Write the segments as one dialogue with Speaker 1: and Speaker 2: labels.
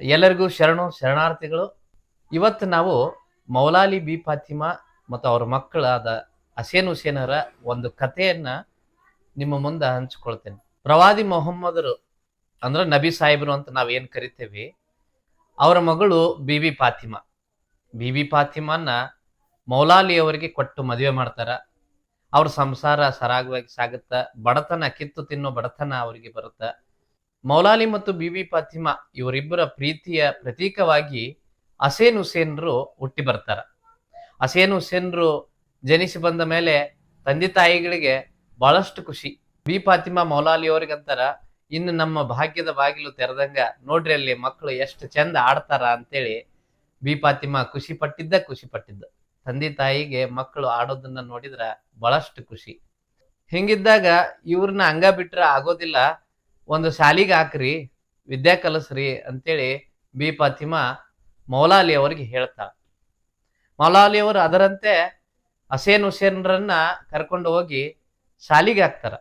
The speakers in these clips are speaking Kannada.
Speaker 1: ಎಲ್ಲರಿಗೂ ಶರಣು, ಶರಣಾರ್ಥಿಗಳು. ಇವತ್ತು ನಾವು ಮೌಲಾಲಿ ಬಿ ಫಾತಿಮಾ ಮತ್ತು ಅವ್ರ ಮಕ್ಕಳಾದ ಹಸೇನ್ ಹುಸೇನರ ಒಂದು ಕಥೆಯನ್ನ ನಿಮ್ಮ ಮುಂದೆ ಹಂಚ್ಕೊಳ್ತೇನೆ. ಪ್ರವಾದಿ ಮೊಹಮ್ಮದರು ಅಂದ್ರೆ ನಬಿ ಸಾಹೇಬರು ಅಂತ ನಾವೇನ್ ಕರಿತೇವೆ? ಅವರ ಮಗಳು ಬಿಬಿ ಫಾತಿಮಾ. ಬಿ ಫಾತಿಮಾನ ಮೌಲಾಲಿ ಅವರಿಗೆ ಕೊಟ್ಟು ಮದುವೆ ಮಾಡ್ತಾರ. ಅವ್ರ ಸಂಸಾರ ಸರಾಗವಾಗಿ ಸಾಗುತ್ತ, ಬಡತನ ಕಿತ್ತು ತಿನ್ನೋ ಬಡತನ ಅವರಿಗೆ ಬರುತ್ತ ಮೌಲಾಲಿ ಮತ್ತು ಬಿಬಿ ಫಾತಿಮಾ ಇವರಿಬ್ಬರ ಪ್ರೀತಿಯ ಪ್ರತೀಕವಾಗಿ ಹಸೇನ್ ಹುಸೇನ್ರು ಹುಟ್ಟಿ ಬರ್ತಾರ. ಹಸೇನ್ ಹುಸೇನ್ರು ಜನಿಸಿ ಬಂದ ಮೇಲೆ ತಂದೆ ತಾಯಿಗಳಿಗೆ ಬಹಳಷ್ಟು ಖುಷಿ. ಬಿ ಫಾತಿಮಾ ಮೌಲಾಲಿ ಅವ್ರಿಗಂತಾರ ಇನ್ನು ನಮ್ಮ ಭಾಗ್ಯದ ಬಾಗಿಲು ತೆರೆದಂಗ ನೋಡ್ರಿ ಅಲ್ಲಿ ಮಕ್ಕಳು ಎಷ್ಟು ಚಂದ ಆಡ್ತಾರ ಅಂತೇಳಿ ಬಿ ಫಾತಿಮಾ ಖುಷಿ ಪಟ್ಟಿದ್ದ ಖುಷಿ ಪಟ್ಟಿದ್ದ. ತಂದೆ ತಾಯಿಗೆ ಮಕ್ಕಳು ಆಡೋದನ್ನ ನೋಡಿದ್ರ ಬಹಳಷ್ಟು ಖುಷಿ. ಹಿಂಗಿದ್ದಾಗ ಇವ್ರನ್ನ ಹಂಗ ಬಿಟ್ರ ಆಗೋದಿಲ್ಲ. ಒಂದು ಶಾಲಿಗೆ ಹಾಕ್ರಿ, ವಿದ್ಯಾ ಕಲಿಸ್ರಿ ಅಂತೇಳಿ ಬಿ ಫಾತಿಮಾ ಮೌಲಾಲಿ ಅವರಿಗೆ ಹೇಳ್ತಾರೆ ಮೌಲಾಲಿ ಅವರು ಅದರಂತೆ ಹಸೇನ್ ಹುಸೇನ್ರನ್ನ ಕರ್ಕೊಂಡು ಹೋಗಿ ಶಾಲಿಗೆ ಹಾಕ್ತಾರ.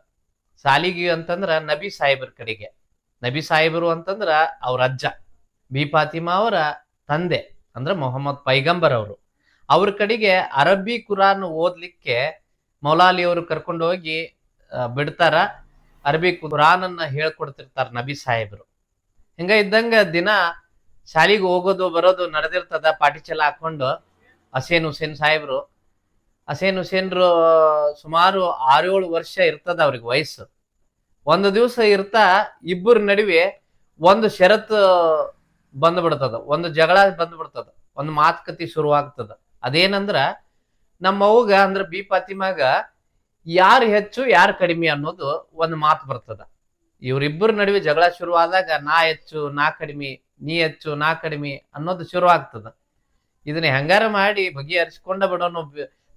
Speaker 1: ಶಾಲಿಗೆ ಅಂತಂದ್ರ ನಬಿ ಸಾಹೇಬ್ರ ಕಡೆಗೆ. ನಬಿ ಸಾಹೇಬರು ಅಂತಂದ್ರ ಅವ್ರ ಅಜ್ಜ. ಬಿ ಫಾತಿಮಾ ಅವರ ತಂದೆ, ಅಂದ್ರೆ ಮೊಹಮ್ಮದ್ ಪೈಗಂಬರ್ ಅವರು. ಅವ್ರ ಕಡೆಗೆ ಅರಬ್ಬಿ ಕುರಾನ್ ಓದ್ಲಿಕ್ಕೆ ಮೌಲಾಲಿ ಅವರು ಕರ್ಕೊಂಡು ಹೋಗಿ ಬಿಡ್ತಾರ. ಅರಬಿ ಕುರಾನನ್ನ ಹೇಳ್ಕೊಡ್ತಿರ್ತಾರ ನಬಿ ಸಾಹೇಬರು. ಹಿಂಗ ಇದ್ದಂಗ ದಿನ ಶಾಲಿಗೆ ಹೋಗೋದು, ಬರೋದು ನಡೆದಿರ್ತದ ಪಾಟಿ ಹಾಕೊಂಡು ಹಸೇನ್ ಹುಸೇನ್ ಸಾಹೇಬ್ರು. ಹಸೇನ್ ಹುಸೇನ್ರು ಸುಮಾರು ಆರೇಳು ವರ್ಷ ಇರ್ತದ ಅವ್ರಿಗೆ ವಯಸ್ಸು. ಒಂದು ದಿವಸ ಇರ್ತಾ, ಇಬ್ಬರ ನಡುವೆ ಒಂದು ಷರತ್ತು ಬಂದ್ಬಿಡ್ತದ, ಒಂದು ಜಗಳ ಬಂದ್ಬಿಡ್ತದ, ಒಂದು ಮಾತುಕತೆ ಶುರುವಾಗ್ತದ. ಅದೇನಂದ್ರ ನಮ್ಮ ಅವ್ಗ ಅಂದ್ರ ಬಿ ಫಾತಿಮಾಗ ಯಾರು ಹೆಚ್ಚು, ಯಾರು ಕಡಿಮೆ ಅನ್ನೋದು ಒಂದು ಮಾತು ಬರ್ತದ. ಇವರಿಬ್ಬರ ನಡುವೆ ಜಗಳ ಶುರುವಾದಾಗ ನಾ ಹೆಚ್ಚು, ನಾ ಕಡಿಮೆ, ನೀ ಹೆಚ್ಚು, ನಾ ಕಡಿಮೆ ಅನ್ನೋದು ಶುರು ಆಗ್ತದ ಇದನ್ನ ಹೆಂಗಾರ ಮಾಡಿ ಬಗೆಹರಿಸ್ಕೊಂಡ ಬಿಡೋನು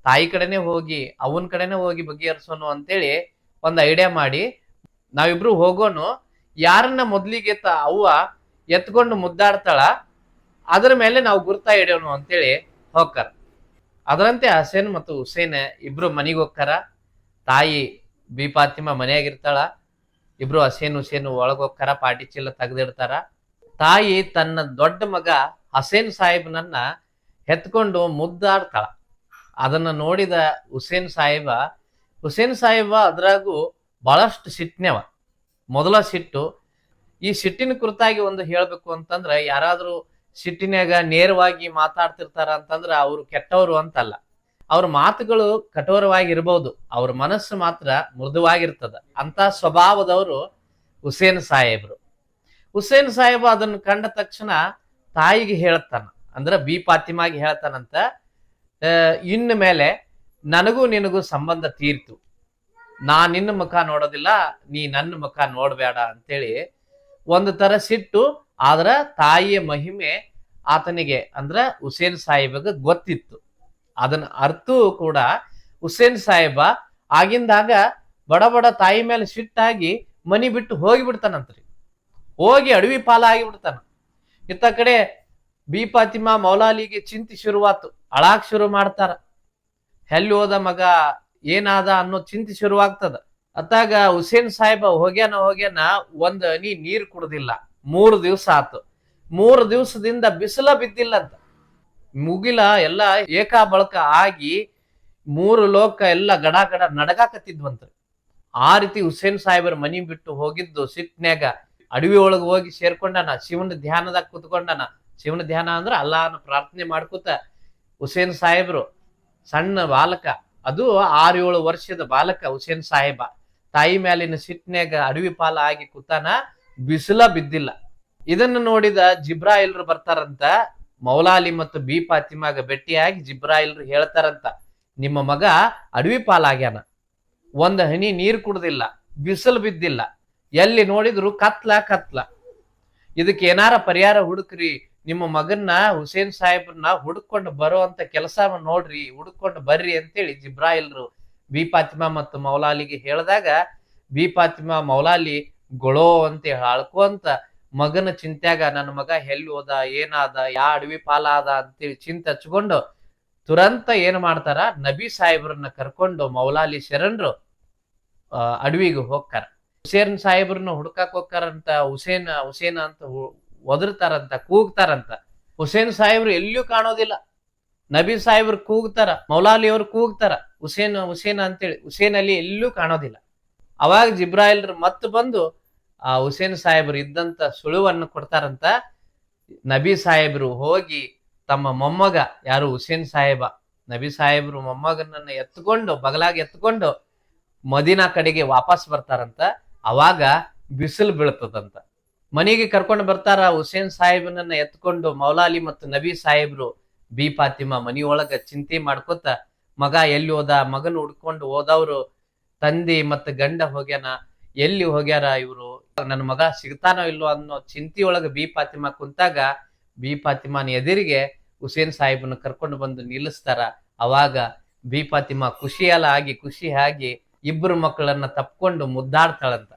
Speaker 1: ತಾಯಿ ಕಡೆನೆ ಹೋಗಿ, ಅವನ ಕಡೆನೆ ಹೋಗಿ ಬಗೆಹರಿಸೋನು ಅಂತೇಳಿ ಒಂದು ಐಡಿಯಾ ಮಾಡಿ ನಾವಿಬ್ರು ಹೋಗೋನು, ಯಾರನ್ನ ಮೊದ್ಲಿಗೆ ತ, ಅವ್ವ ಎತ್ಕೊಂಡು ಮುದ್ದಾಡ್ತಾಳ, ಅದರ ಮೇಲೆ ನಾವು ಗುರ್ತಾ ಹಿಡಿಯೋನು ಅಂತೇಳಿ ಹೋಗ್ತಾರ. ಅದರಂತೆ ಹಸೇನ್ ಮತ್ತು ಹುಸೇನ್ ಇಬ್ರು ಮನೆಗೆ ಹೋಗ್ತಾರ. ತಾಯಿ ಬಿ ಫಾತಿಮಾ ಮನೆಯಾಗಿರ್ತಾಳ, ಇಬ್ರು ಹಸೇನ್ ಹುಸೇನ್ ಒಳಗೋಕರ ಪಾಟಿ ಚೀಲ ತೆಗೆದಿಡ್ತಾರ. ತಾಯಿ ತನ್ನ ದೊಡ್ಡ ಮಗ ಹಸೇನ್ ಸಾಹೇಬ್ನನ್ನ ಎತ್ಕೊಂಡು ಮುದ್ದಾಡ್ತಾಳ. ಅದನ್ನ ನೋಡಿದ ಹುಸೇನ್ ಸಾಹೇಬ ಹುಸೇನ್ ಸಾಹೇಬ ಅದ್ರಾಗೂ ಬಹಳಷ್ಟು ಸಿಟ್ನೆವ ಮೊದಲ ಸಿಟ್ಟು. ಈ ಸಿಟ್ಟಿನ ಕುರಿತಾಗಿ ಒಂದು ಹೇಳಬೇಕು ಅಂತಂದ್ರೆ, ಯಾರಾದರೂ ಸಿಟ್ಟಿನಾಗ ನೇರವಾಗಿ ಮಾತಾಡ್ತಿರ್ತಾರ ಅಂತಂದ್ರೆ ಅವರು ಕೆಟ್ಟವರು ಅಂತಲ್ಲ. ಅವ್ರ ಮಾತುಗಳು ಕಠೋರವಾಗಿರ್ಬೋದು, ಅವ್ರ ಮನಸ್ಸು ಮಾತ್ರ ಮೃದುವಾಗಿರ್ತದ. ಅಂತ ಸ್ವಭಾವದವರು ಹುಸೇನ್ ಸಾಹೇಬ್ರು. ಹುಸೇನ್ ಸಾಹೇಬ್ ಅದನ್ನು ಕಂಡ ತಕ್ಷಣ ತಾಯಿಗೆ ಹೇಳ್ತಾನ, ಅಂದ್ರ ಬಿ ಪಾತಿಮಾಗಿ ಹೇಳ್ತಾನಂತ ಇನ್ನು ಮೇಲೆ ನನಗೂ ನಿನಗೂ ಸಂಬಂಧ ತೀರ್ತು. ನಾ ನಿನ್ನ ಮುಖ ನೋಡೋದಿಲ್ಲ, ನೀ ನನ್ನ ಮುಖ ನೋಡಬೇಡ ಅಂತೇಳಿ ಒಂದು ತರ ಸಿಟ್ಟು, ಆದ್ರ ತಾಯಿಯ ಮಹಿಮೆ ಆತನಿಗೆ, ಅಂದ್ರ ಹುಸೇನ್ ಸಾಹೇಬಗ ಗೊತ್ತಿತ್ತು. ಅದನ್ನ ಅರ್ಥ ಕೂಡ ಹುಸೇನ್ ಸಾಹೇಬ ಆಗಿಂದಾಗ ಬಡ ಬಡ ತಾಯಿ ಮೇಲೆ ಸಿಟ್ಟಾಗಿ ಮನಿ ಬಿಟ್ಟು ಹೋಗಿ ಬಿಡ್ತಾನಂತ್ರಿ. ಹೋಗಿ ಅಡವಿ ಪಾಲ ಆಗಿಬಿಡ್ತಾನ ಇತ್ತ ಕಡೆ ಬಿ ಫಾತಿಮಾ ಮೌಲಾಲಿಗೆ ಚಿಂತೆ ಶುರುವಾತು. ಅಳಾಕ್ ಶುರು ಮಾಡ್ತಾರ. ಎಲ್ಲಿ ಹೋದ ಮಗ ಏನಾದ ಅನ್ನೋ ಚಿಂತೆ ಶುರುವಾಗ್ತದ. ಅತ್ತಾಗ ಹುಸೇನ್ ಸಾಹೇಬ ಹೋಗ್ಯಾನ ಹೋಗ್ಯಾನ ಒಂದ್ ಅನಿ ನೀರ್ ಕುಡ್ದಿಲ್ಲ. ಮೂರು ದಿವಸ ಆತು. ಮೂರು ದಿವಸದಿಂದ ಬಿಸಿಲ ಬಿದ್ದಿಲ್ಲ ಅಂತ ಮುಗಿಲ ಎಲ್ಲ ಏಕಾ ಬಳಕ ಆಗಿ ಮೂರು ಲೋಕ ಎಲ್ಲ ಗಡ ಗಡ ನಡಗಾಕತ್ತಿದ್ವಂತ್ರಿ ಆ ರೀತಿ ಹುಸೇನ್ ಸಾಹೇಬರ ಮನಿ ಬಿಟ್ಟು ಹೋಗಿದ್ದು ಸಿಟ್ನ್ಯಾಗ ಅಡವಿ ಒಳಗೆ ಹೋಗಿ ಸೇರ್ಕೊಂಡಾನ, ಶಿವನ ಧ್ಯಾನದಾಗ ಕುತ್ಕೊಂಡನ. ಶಿವನ ಧ್ಯಾನ ಅಂದ್ರ ಅಲ್ಲಾನ ಪ್ರಾರ್ಥನೆ ಮಾಡ್ಕೊತ ಹುಸೇನ್ ಸಾಹೇಬ್ರು ಸಣ್ಣ ಬಾಲಕ. ಅದು ಆರು ಏಳು ವರ್ಷದ ಬಾಲಕ ಹುಸೇನ್ ಸಾಹೇಬ. ತಾಯಿ ಮ್ಯಾಲಿನ ಸಿಟ್ನ್ಯಾಗ ಅಡವಿ ಪಾಲ ಆಗಿ ಕೂತಾನ, ಬಿಸಿಲ ಬಿದ್ದಿಲ್ಲ. ಇದನ್ನ ನೋಡಿದ ಜಿಬ್ರಾಯಿಲ್ರು ಬರ್ತಾರಂತ ಮೌಲಾಲಿ ಮತ್ತು ಬಿ ಪಾತಿಮಾಗ ಭೇಟಿಯಾಗಿ ಜಿಬ್ರಾಯಿಲ್ರು ಹೇಳ್ತಾರಂತ, ನಿಮ್ಮ ಮಗ ಅಡವಿ ಪಾಲಾಗ್ಯಾನ. ಒಂದ್ ಹನಿ ನೀರು ಕುಡ್ದಿಲ್ಲ, ಬಿಸಿಲು ಬಿದ್ದಿಲ್ಲ, ಎಲ್ಲಿ ನೋಡಿದ್ರು ಕತ್ಲ ಕತ್ಲ. ಇದಕ್ಕೆ ಏನಾರ ಪರಿಹಾರ ಹುಡುಕ್ರಿ, ನಿಮ್ಮ ಮಗನ್ನ ಹುಸೇನ್ ಸಾಹೇಬ್ರನ್ನ ಹುಡುಕೊಂಡು ಬರೋ ಅಂತ ಕೆಲಸ ನೋಡ್ರಿ, ಹುಡುಕೊಂಡು ಬರ್ರಿ ಅಂತೇಳಿ ಜಿಬ್ರಾಯಿಲ್ರು ಬಿ ಪಾತಿಮಾ ಮತ್ತು ಮೌಲಾಲಿಗೆ ಹೇಳಿದಾಗ, ಬಿ ಪಾತಿಮಾ ಮೌಲಾಲಿ ಗೊಳೋ ಅಂತ ಅಳ್ಕೊಂತ ಮಗನ ಚಿಂತ್ಯಾಗ ನನ್ನ ಮಗ ಎಲ್ಲಿ ಹೋದ, ಏನಾದ, ಯಾ ಅಡವಿ ಪಾಲಾದ ಅಂತೇಳಿ ಚಿಂತೆ ಹಚ್ಕೊಂಡು ತುರಂತ ಏನ್ ಮಾಡ್ತಾರ, ನಬಿ ಸಾಹೇಬ್ರನ್ನ ಕರ್ಕೊಂಡು ಮೌಲಾಲಿ ಶರಣರು ಅಡವಿಗೆ ಹೋಗ್ತಾರ. ಹುಸೇನ್ ಸಾಹೇಬ್ರನ್ನ ಹುಡ್ಕಾಕ್ ಹೋಗ್ತಾರಂತ, ಹುಸೇನ್ ಹುಸೇನ್ ಅಂತ ಒದರ್ತಾರಂತ, ಕೂಗ್ತಾರಂತ. ಹುಸೇನ್ ಸಾಹೇಬ್ರು ಎಲ್ಲಿಯೂ ಕಾಣೋದಿಲ್ಲ. ನಬಿ ಸಾಹೇಬ್ರು ಕೂಗ್ತಾರ, ಮೌಲಾಲಿ ಅವ್ರು ಕೂಗ್ತಾರ, ಹುಸೇನ್ ಹುಸೇನ್ ಅಂತೇಳಿ, ಹುಸೇನ್ ಅಲ್ಲಿ ಎಲ್ಲೂ ಕಾಣೋದಿಲ್ಲ. ಅವಾಗ ಜಿಬ್ರಾಯಿಲ್ರು ಮತ್ತೆ ಬಂದು ಆ ಹುಸೇನ್ ಸಾಹೇಬರು ಇದ್ದಂತ ಸುಳುವನ್ನು ಕೊಡ್ತಾರಂತ ನಬಿ ಸಾಹೇಬರು ಹೋಗಿ ತಮ್ಮ ಮೊಮ್ಮಗ, ಯಾರು ಹುಸೇನ್ ಸಾಹೇಬ, ನಬಿ ಸಾಹೇಬರು ಮೊಮ್ಮಗನನ್ನ ಎತ್ಕೊಂಡು, ಬಗಲಾಗಿ ಎತ್ಕೊಂಡು ಮದಿನಾ ಕಡೆಗೆ ವಾಪಸ್ ಬರ್ತಾರಂತ. ಅವಾಗ ಬಿಸಿಲು ಬೀಳ್ತದಂತ. ಮನೆಗೆ ಕರ್ಕೊಂಡು ಬರ್ತಾರ ಹುಸೇನ್ ಸಾಹೇಬನನ್ನ ಎತ್ಕೊಂಡು ಮೌಲಾಲಿ ಮತ್ತು ನಬಿ ಸಾಹೇಬ್ರು. ಬಿ ಫಾತಿಮಾ ಮನಿಯೊಳಗ ಚಿಂತೆ ಮಾಡ್ಕೊತ, ಮಗ ಎಲ್ಲಿ ಹೋದ, ಮಗನ ಹುಡ್ಕೊಂಡು ಹೋದವ್ರು, ತಂದಿ ಮತ್ತು ಗಂಡ ಹೋಗ್ಯಾನ, ಎಲ್ಲಿ ಹೋಗ್ಯಾರ ಇವ್ರು? ನನ್ನ ಮಗ ಸಿಗ್ತಾನೋ ಇಲ್ಲೋ ಅನ್ನೋ ಚಿಂತೆಯೊಳಗೆ ಬಿ ಫಾತಿಮಾ ಕುಂತಾಗ, ಬಿ ಫಾತಿಮಾನ ಎದುರಿಗೆ ಹುಸೇನ್ ಸಾಹೇಬನ ಕರ್ಕೊಂಡು ಬಂದು ನಿಲ್ಲಿಸ್ತಾರ. ಅವಾಗ ಬಿ ಫಾತಿಮಾ ಖುಷಿಯಲ್ಲ ಆಗಿ, ಖುಷಿ ಆಗಿ ಇಬ್ಬರು ಮಕ್ಕಳನ್ನ ತಪ್ಕೊಂಡು ಮುದ್ದಾಡ್ತಾಳಂತ.